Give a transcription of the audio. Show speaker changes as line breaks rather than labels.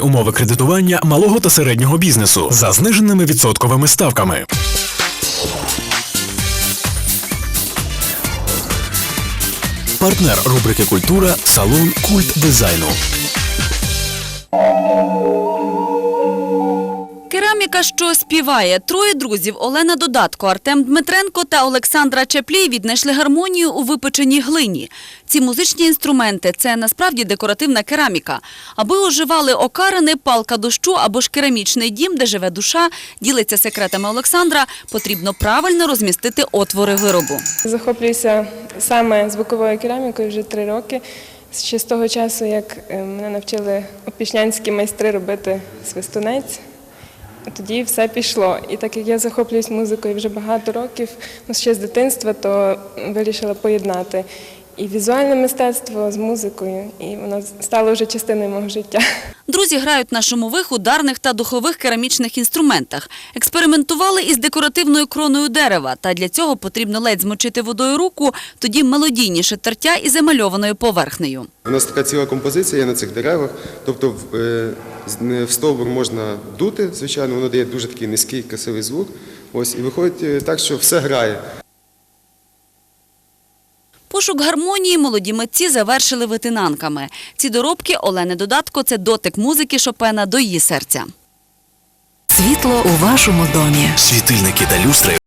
Умови кредитування малого та середнього бізнесу за зниженими відсотковими ставками. Партнер рубрики Культура салон Культ дизайну.
Кераміка, що співає. Троє друзів Олена Додатко, Артем Дмитренко та Олександра Чеплій віднайшли гармонію у випеченій глині. Ці музичні інструменти – це насправді декоративна кераміка. Аби оживали окарини, палка дощу або ж керамічний дім, де живе душа, ділиться секретами Олександра, потрібно правильно розмістити отвори виробу.
Захоплююся саме звуковою керамікою вже три роки. Ще з того часу, як е, мене навчили опішнянські майстри робити свистунець, тоді все пішло. І так як я захоплююсь музикою вже багато років, ну, ще з дитинства, то вирішила поєднати і візуальне мистецтво з музикою, і воно стало вже частиною мого життя.
Друзі грають на шумових, ударних та духових керамічних інструментах. Експериментували із декоративною кроною дерева, та для цього потрібно ледь змочити водою руку, тоді мелодійніше тертя із емальованою поверхнею.
У нас така ціла композиція є на цих деревах. Тобто в, е, в стовбур можна дути, звичайно, воно дає дуже такий низький, красивий звук. Ось, і виходить е, так, що все грає.
Пошук гармонії молоді митці завершили витинанками. Ці доробки Олени Додатко – це дотик музики Шопена до її серця.
Світло у вашому домі.
Світильники та люстри